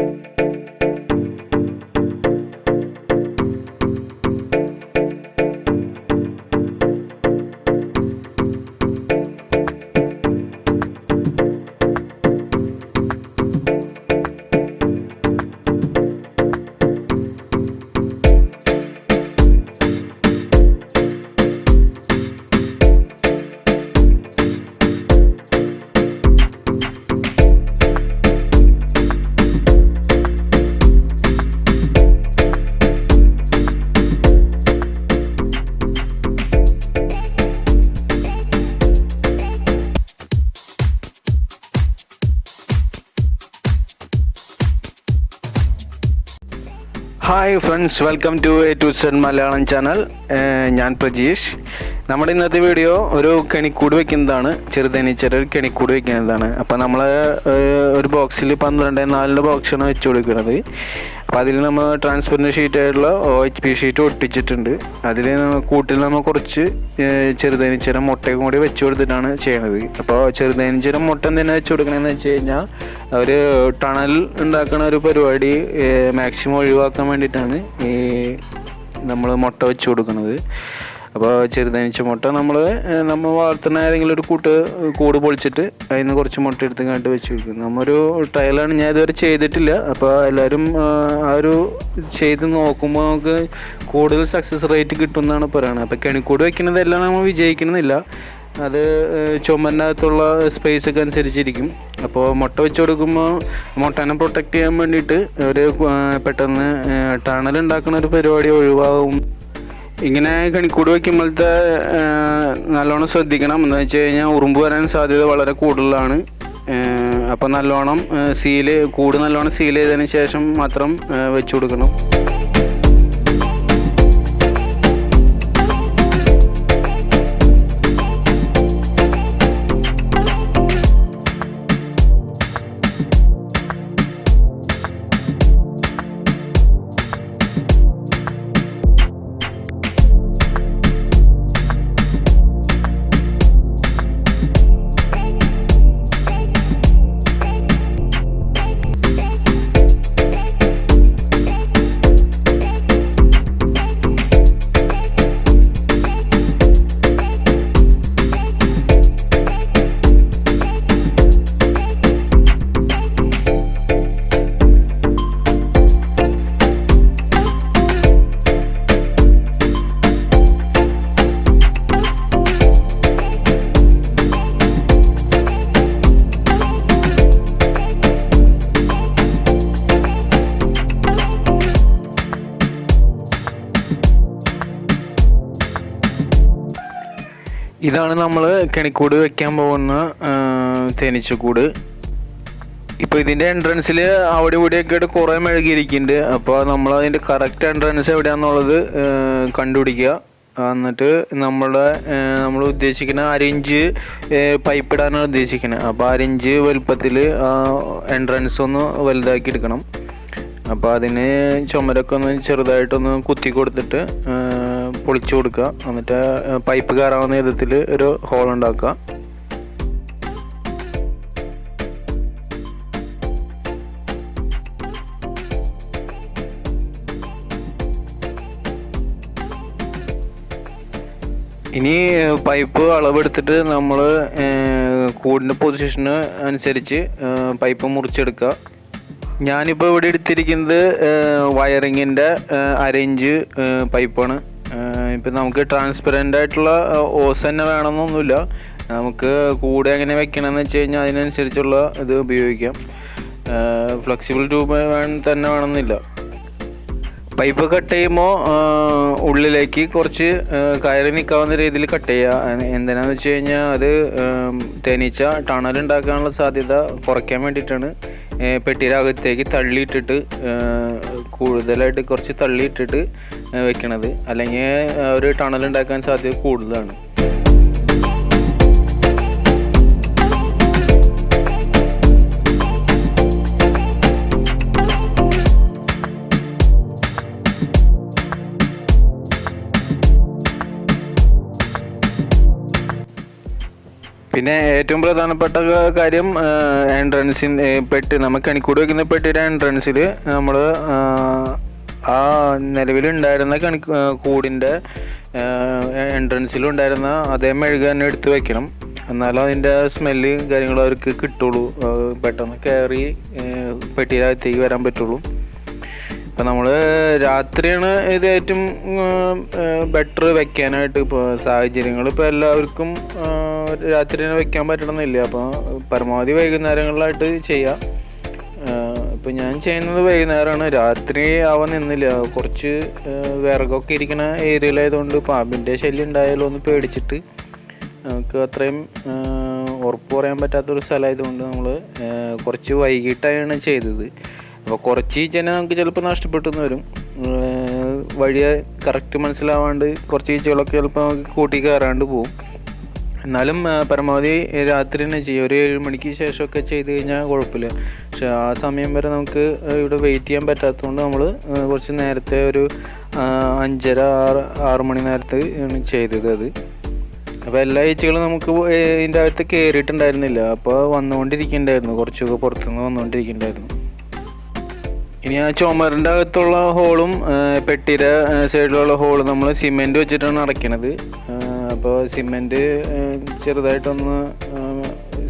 Música hi friends welcome to A to Z Malayalam channel ഞാൻ പ്രജീഷ് നമ്മുടെ ഇന്നത്തെ video ഒരു കെണിക്കൂട് വെക്കുന്നതാണ്. ചെറുതേനീച്ചര കെണിക്കൂട് വെക്കുന്നതാണ്. അപ്പോൾ നമ്മൾ ഒരു ബോക്സിൽ പന്ത്രണ്ട് നാലിന്റെ ബോക്സാണ് വെച്ച് കൊടുക്കുന്നത്. അപ്പോൾ അതിൽ നമ്മൾ ട്രാൻസ്പെറന്റ് ഷീറ്റ് ആയിട്ടുള്ള ഒ എച്ച് പി ഷീറ്റ് ഒട്ടിച്ചിട്ടുണ്ട്. അതിൽ കൂട്ടിൽ നമ്മൾ കുറച്ച് ചെറുതേനീച്ചരം മുട്ടയും കൂടി വെച്ച് കൊടുത്തിട്ടാണ് ചെയ്യണത്. അപ്പോൾ ചെറുതേനീച്ചരം മുട്ട എന്തിനാ വെച്ച് കൊടുക്കണമെന്ന് വെച്ച് കഴിഞ്ഞാൽ ഒരു ടണൽ ഉണ്ടാക്കുന്ന ഒരു പരിപാടി മാക്സിമം ഒഴിവാക്കാൻ വേണ്ടിയിട്ടാണ് ഈ നമ്മൾ മുട്ട വെച്ച് കൊടുക്കുന്നത് അപ്പോൾ ചെറുതനിച്ച മുട്ട നമ്മൾ നമ്മൾ വളർത്തുന്ന ഏതെങ്കിലും ഒരു കൂട്ട് കൂട് പൊളിച്ചിട്ട് അതിൽ നിന്ന് കുറച്ച് മുട്ട എടുത്ത് കണ്ട് വെച്ച് കൊടുക്കും. നമ്മൊരു ട്രയലാണ് ഞാൻ ഇതുവരെ ചെയ്തിട്ടില്ല. അപ്പോൾ എല്ലാവരും ആ, ഒരു ചെയ്ത് നോക്കുമ്പോൾ നമുക്ക് കൂടുതൽ സക്സസ് റേറ്റ് കിട്ടും എന്നാണ് പറയുന്നത് അപ്പോൾ കെണിക്കൂട് വെക്കുന്നതെല്ലാം നമ്മൾ വിജയിക്കുന്നില്ല. അത് ചുമന്റെ അകത്തുള്ള സ്പേസ് ഒക്കെ അനുസരിച്ചിരിക്കും. അപ്പോൾ മുട്ട വെച്ച് കൊടുക്കുമ്പോൾ മുട്ടനെ പ്രൊട്ടക്റ്റ് ചെയ്യാൻ വേണ്ടിയിട്ട് ഒരു പെട്ടെന്ന് ടണൽ ഉണ്ടാക്കുന്ന ഒരു പരിപാടി ഒഴിവാകും ഇങ്ങനെ കണിക്കൂട് വയ്ക്കുമ്പോഴത്തെ നല്ലോണം ശ്രദ്ധിക്കണം. എന്ന് വെച്ച് കഴിഞ്ഞാൽ ഉറുമ്പ് വരാൻ സാധ്യത വളരെ കൂടുതലാണ്. അപ്പം നല്ലോണം സീൽ കൂട് നല്ലോണം സീൽ ചെയ്തതിന് ശേഷം മാത്രം വെച്ചു കൊടുക്കണം. ഇതാണ് നമ്മൾ കെണിക്കൂട് വെക്കാൻ പോകുന്ന തേനീച്ചക്കൂട്. ഇപ്പോൾ ഇതിന്റെ എൻട്രൻസിൽ അവിടെ ഇവിടെയൊക്കെ ആയിട്ട് കുറേ മെഴുകിയിരിക്കുന്നുണ്ട്. അപ്പോൾ നമ്മൾ അതിന്റെ കറക്റ്റ് എൻട്രൻസ് എവിടെയാണെന്നുള്ളത് കണ്ടുപിടിക്കുക. എന്നിട്ട് നമ്മുടെ നമ്മൾ ഉദ്ദേശിക്കുന്ന അരിഞ്ച് പൈപ്പ് ഇടാനാണ് ഉദ്ദേശിക്കുന്നത്. അപ്പോൾ അരിഞ്ച് വലുപ്പത്തിൽ എൻട്രൻസ് ഒന്ന് വലുതാക്കി എടുക്കണം. അപ്പോൾ അതിന് ചുമരൊക്കെ ഒന്ന് ചെറുതായിട്ടൊന്ന് കുത്തി കൊടുത്തിട്ട് പൊളിച്ചു കൊടുക്കുക. എന്നിട്ട് പൈപ്പ് കയറാവുന്ന വിധത്തിൽ ഒരു ഹോൾ ഉണ്ടാക്കുക. ഇനി പൈപ്പ് അളവെടുത്തിട്ട് നമ്മൾ കൂടിന്റെ പൊസിഷന് അനുസരിച്ച് പൈപ്പ് മുറിച്ചെടുക്കുക. ഞാനിപ്പോൾ ഇവിടെ എടുത്തിരിക്കുന്നത് വയറിങ്ങിന്റെ അരയിഞ്ച് പൈപ്പാണ്. ഇപ്പം നമുക്ക് ട്രാൻസ്പെറന്റ് ആയിട്ടുള്ള ഓസ് തന്നെ വേണമെന്നൊന്നുമില്ല. നമുക്ക് കൂടെ എങ്ങനെ വെക്കണമെന്ന് വെച്ച് കഴിഞ്ഞാൽ അതിനനുസരിച്ചുള്ള ഇത് ഉപയോഗിക്കാം. ഫ്ലെക്സിബിൾ ട്യൂബ് തന്നെ വേണമെന്നില്ല. പൈപ്പ് കട്ട് ചെയ്യുമ്പോൾ ഉള്ളിലേക്ക് കുറച്ച് കയറി നിൽക്കാവുന്ന രീതിയിൽ കട്ട് ചെയ്യുക. എന്തിനാണെന്ന് വെച്ച് കഴിഞ്ഞാൽ അത് തേനീച്ച ടണൽ ഉണ്ടാക്കാനുള്ള സാധ്യത കുറയ്ക്കാൻ വേണ്ടിയിട്ടാണ്. പെട്ടിയുടെ അകത്തേക്ക് തള്ളിയിട്ടിട്ട് കൂടുതലായിട്ട് കുറച്ച് തള്ളിയിട്ടിട്ട് വെക്കണത്. അല്ലെങ്കിൽ ഒരു ടണൽ ഉണ്ടാക്കാൻ സാധ്യത കൂടുതലാണ്. പിന്നെ ഏറ്റവും പ്രധാനപ്പെട്ട കാര്യം എൻട്രൻസിന്റെ പെട്ടി. നമുക്ക് കണിക്കൂട് വെക്കുന്ന പെട്ടിയുടെ എൻട്രൻസിൽ നമ്മൾ ആ നിലവിലുണ്ടായിരുന്ന കണി കൂടിന്റെ എൻട്രൻസിലുണ്ടായിരുന്ന അതേ മെഴുക തന്നെ എടുത്ത് വെക്കണം. എന്നാലും അതിന്റെ സ്മെല്ല് കാര്യങ്ങളും അവർക്ക് കിട്ടുള്ളൂ. പെട്ടെന്ന് കയറി പെട്ടിയിലകത്തേക്ക് വരാൻ പറ്റുള്ളൂ. ഇപ്പം നമ്മൾ രാത്രിയാണ് ഇത് ഏറ്റവും ബെറ്റർ വെക്കാനായിട്ട് ഇപ്പോൾ സാഹചര്യങ്ങൾ ഇപ്പോൾ എല്ലാവർക്കും രാത്രി വെക്കാൻ പറ്റണമെന്നില്ല അപ്പോൾ പരമാവധി വൈകുന്നേരങ്ങളിലായിട്ട് ചെയ്യാം. ഇപ്പം ഞാൻ ചെയ്യുന്നത് വൈകുന്നേരമാണ് രാത്രി ആവാൻ നിന്നില്ല. കുറച്ച് വിറകൊക്കെ ഇരിക്കുന്ന ഏരിയയിലായതുകൊണ്ട് പാമ്പിന്റെ ശല്യം ഉണ്ടായാലോ എന്ന് പേടിച്ചിട്ട് നമുക്ക് അത്രയും ഉറപ്പ് പറയാൻ പറ്റാത്തൊരു സ്ഥലമായതുകൊണ്ട് നമ്മൾ കുറച്ച് വൈകിട്ടാണ് ചെയ്തത്. അപ്പോൾ കുറച്ച് ഈച്ചനെ നമുക്ക് ചിലപ്പോൾ നഷ്ടപ്പെട്ടെന്ന് വരും. വഴിയെ വഴി കറക്റ്റ് മനസ്സിലാവാണ്ട് കുറച്ച് ഈച്ചകളൊക്കെ ചിലപ്പോൾ നമുക്ക് കൂട്ടി കയറാണ്ട് പോകും എന്നാലും പരമാവധി രാത്രി തന്നെ ചെയ്യും. ഒരു ഏഴ് മണിക്ക് ശേഷമൊക്കെ ചെയ്ത് കഴിഞ്ഞാൽ കുഴപ്പമില്ല. പക്ഷെ ആ സമയം വരെ നമുക്ക് ഇവിടെ വെയിറ്റ് ചെയ്യാൻ പറ്റാത്തതുകൊണ്ട് നമ്മൾ കുറച്ച് നേരത്തെ ഒരു അഞ്ചര ആറ് ആറ് മണി നേരത്ത് ആണ് ചെയ്തത് അത്. അപ്പോൾ എല്ലാ ഈച്ചകളും നമുക്ക് ഇതിന്റെ അകത്ത് കയറിയിട്ടുണ്ടായിരുന്നില്ല അപ്പോൾ വന്നുകൊണ്ടിരിക്കുന്നുണ്ടായിരുന്നു കുറച്ചൊക്കെ പുറത്തുനിന്ന് വന്നുകൊണ്ടിരിക്കുന്നുണ്ടായിരുന്നു ഇനി ആ ചുമരിന്റെ അകത്തുള്ള ഹോളും പെട്ടിയുടെ സൈഡിലുള്ള ഹോളും നമ്മൾ സിമെന്റ് വെച്ചിട്ടാണ് അടയ്ക്കണത്. അപ്പോൾ സിമെന്റ് ചെറുതായിട്ടൊന്ന്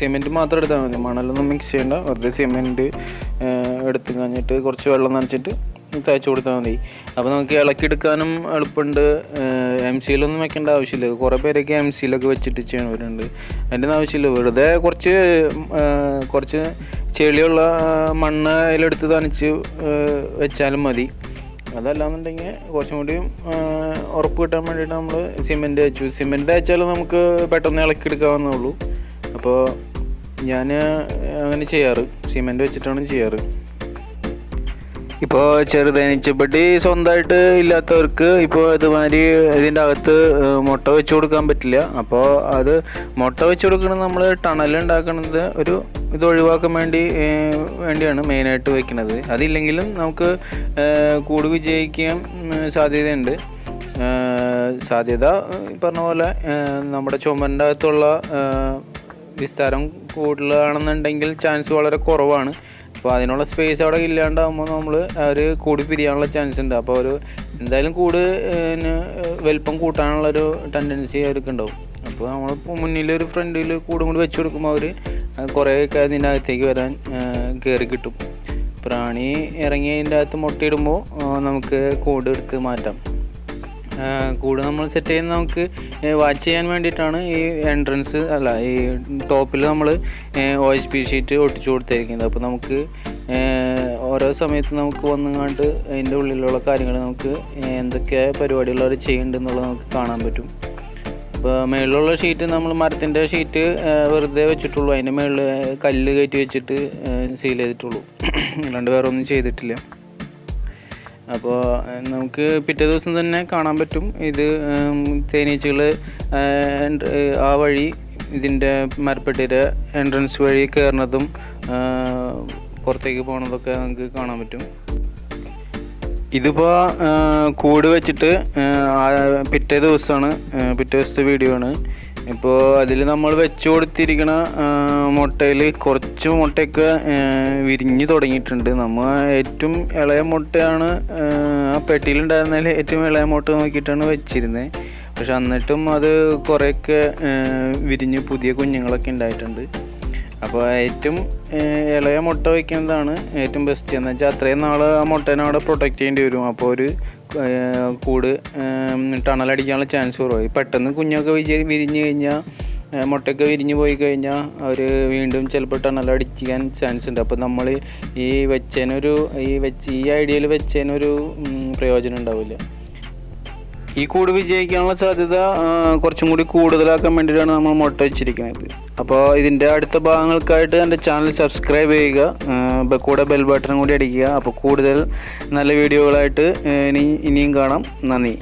സിമെന്റ് മാത്രം എടുത്താൽ മതി. മണലൊന്നും മിക്സ് ചെയ്യണ്ട. വെറുതെ സിമെന്റ് എടുത്ത് കഴിഞ്ഞിട്ട് കുറച്ച് വെള്ളം നനച്ചിട്ട് തയ്ച്ചു കൊടുത്താൽ മതി. അപ്പോൾ നമുക്ക് ഇളക്കിയെടുക്കാനും എളുപ്പമുണ്ട്. എം സിയിലൊന്നും വെക്കേണ്ട ആവശ്യമില്ല. കുറേ പേരൊക്കെ എം സിയിലൊക്കെ വെച്ചിട്ട് ചെയ്യണവരുണ്ട്. അതിന്റെ ആവശ്യമില്ല. വെറുതെ കുറച്ച് കുറച്ച് ചെളിയുള്ള മണ്ണ് അതിലെടുത്ത് തനിച്ച് വെച്ചാലും മതി. അതല്ലാന്നുണ്ടെങ്കിൽ കുറച്ചും കൂടി ഉറപ്പ് കിട്ടാൻ വേണ്ടിയിട്ട് നമ്മൾ സിമെന്റ് വെച്ചു സിമെന്റ് വെച്ചാൽ നമുക്ക് പെട്ടെന്ന് ഇളക്കിയെടുക്കാവുന്നേ ഉള്ളൂ. അപ്പോൾ ഞാൻ അങ്ങനെ ചെയ്യാറ്. സിമെന്റ് വെച്ചിട്ടാണ് ചെയ്യാറ്. ഇപ്പോൾ ചെറുതേനീച്ചപ്പെട്ടി സ്വന്തമായിട്ട് ഇല്ലാത്തവർക്ക് ഇപ്പോൾ ഇതുമാതിരി ഇതിന്റെ അകത്ത് മുട്ട വെച്ച് കൊടുക്കാൻ പറ്റില്ല. അപ്പോൾ അത് മുട്ട വെച്ച് കൊടുക്കുന്നത് നമ്മൾ ടണൽ ഉണ്ടാക്കുന്നത് ഒരു ഇത് ഒഴിവാക്കാൻ വേണ്ടി വേണ്ടിയാണ് മെയിനായിട്ട് വെക്കുന്നത്. അതില്ലെങ്കിലും നമുക്ക് കൂട് വിജയിക്കാൻ സാധ്യതയുണ്ട്. സാധ്യത പറഞ്ഞ പോലെ നമ്മുടെ ചുമരിന്റെ അകത്തുള്ള വിസ്താരം കൂടുതലാണെന്നുണ്ടെങ്കിൽ ചാൻസ് വളരെ കുറവാണ്. അപ്പോൾ അതിനുള്ള സ്പേസ് അവിടെ ഇല്ലാണ്ടാകുമ്പോൾ നമ്മൾ അവർ കൂടി പിരിയാനുള്ള ചാൻസ് ഉണ്ട്. അപ്പോൾ ഒരു എന്തായാലും കൂട് വലിപ്പം കൂട്ടാനുള്ളൊരു ടെൻഡൻസി അവർക്ക് ഉണ്ടാവും. അപ്പോൾ നമ്മൾ മുന്നിൽ ഒരു ഫ്രണ്ടിൽ കൂടും കൂടി വെച്ച് കൊടുക്കുമ്പോൾ അവർ കുറേയൊക്കെ അതിന്റെ അകത്തേക്ക് വരാൻ കയറി കിട്ടും. പ്രാണി ഇറങ്ങി അതിന്റെ അകത്ത് മുട്ടയിടുമ്പോൾ നമുക്ക് കൂട് എടുത്ത് മാറ്റാം. കൂട് നമ്മൾ സെറ്റ് ചെയ്യുന്ന നമുക്ക് വാച്ച് ചെയ്യാൻ വേണ്ടിയിട്ടാണ് ഈ എൻട്രൻസ് അല്ല ഈ ടോപ്പിൽ നമ്മൾ ഒ എച്ച് പി ഷീറ്റ് ഒട്ടിച്ചു കൊടുത്തിരിക്കുന്നത്. അപ്പോൾ നമുക്ക് ഓരോ സമയത്ത് നമുക്ക് വന്നുകൊണ്ട് അതിന്റെ ഉള്ളിലുള്ള കാര്യങ്ങൾ നമുക്ക് എന്തൊക്കെ പരിപാടികൾ അവർ ചെയ്യുന്നുണ്ടെന്നുള്ളത് നമുക്ക് കാണാൻ പറ്റും. അപ്പോൾ മുകളിലുള്ള ഷീറ്റ് നമ്മൾ മരത്തിന്റെ ഷീറ്റ് വെറുതെ വെച്ചിട്ടുള്ളൂ. അതിന്റെ മേളിൽ കല്ല് കയറ്റി വെച്ചിട്ട് സീൽ ചെയ്തിട്ടുള്ളൂ. അല്ലാണ്ട് വേറെ ഒന്നും ചെയ്തിട്ടില്ല. അപ്പോൾ നമുക്ക് പിറ്റേ ദിവസം തന്നെ കാണാൻ പറ്റും. ഇത് തേനീച്ചകൾ ആ വഴി ഇതിന്റെ മരപ്പെട്ടിയുടെ എൻട്രൻസ് വഴി കയറുന്നതും പുറത്തേക്ക് പോണതൊക്കെ നമുക്ക് കാണാൻ പറ്റും. ഇതിപ്പോൾ കൂട് വെച്ചിട്ട് പിറ്റേ ദിവസമാണ് പിറ്റേ ദിവസത്തെ വീഡിയോ ആണ്. ഇപ്പോൾ അതിൽ നമ്മൾ വെച്ച് കൊടുത്തിരിക്കണ മുട്ടയിൽ കുറച്ച് മുട്ടയൊക്കെ വിരിഞ്ഞ് തുടങ്ങിയിട്ടുണ്ട്. നമ്മൾ ഏറ്റവും ഇളയ മുട്ടയാണ് ആ, പെട്ടിയിലുണ്ടായിരുന്നതിൽ ഏറ്റവും ഇളയ മുട്ട നോക്കിയിട്ടാണ് വെച്ചിരുന്നത് പക്ഷെ എന്നിട്ടും അത് കുറേയൊക്കെ വിരിഞ്ഞ് പുതിയ കുഞ്ഞുങ്ങളൊക്കെ ഉണ്ടായിട്ടുണ്ട്. അപ്പോൾ ഏറ്റവും ഇളയ മുട്ട വയ്ക്കുന്നതാണ് ഏറ്റവും ബെസ്റ്റ് എന്ന് വെച്ചാൽ അത്രയും നാൾ ആ മുട്ടേനെ അവിടെ പ്രൊട്ടക്റ്റ് ചെയ്യേണ്ടി വരും. അപ്പോൾ ഒരു കൂട് ടണലടിക്കാനുള്ള ചാൻസ് കുറവായി പെട്ടെന്ന് കുഞ്ഞൊക്കെ വിജ വിരിഞ്ഞ് കഴിഞ്ഞാൽ മുട്ടയൊക്കെ വിരിഞ്ഞ് പോയി കഴിഞ്ഞാൽ അവർ വീണ്ടും ചിലപ്പോൾ ടണലടിക്കാൻ ചാൻസ് ഉണ്ട്. അപ്പോൾ നമ്മൾ ഈ വെച്ചതിനൊരു ഈ വെച്ച് ഈ ഐഡിയയിൽ വെച്ചതിനൊരു പ്രയോജനം ഉണ്ടാവില്ല. ഈ കൂട് വിജയിക്കാനുള്ള സാധ്യത കുറച്ചും കൂടി കൂടുതലാക്കാൻ വേണ്ടിയിട്ടാണ് നമ്മൾ മുട്ട വെച്ചിരിക്കുന്നത്. അപ്പോൾ ഇതിന്റെ അടുത്ത ഭാഗങ്ങൾക്കായിട്ട് എന്റെ ചാനൽ സബ്സ്ക്രൈബ് ചെയ്യുക ഇപ്പോൾ കൂടെ ബെൽ ബട്ടൺ കൂടി അടിക്കുക. അപ്പോൾ കൂടുതൽ നല്ല വീഡിയോകളായിട്ട് ഇനി ഇനിയും കാണാം. നന്ദി.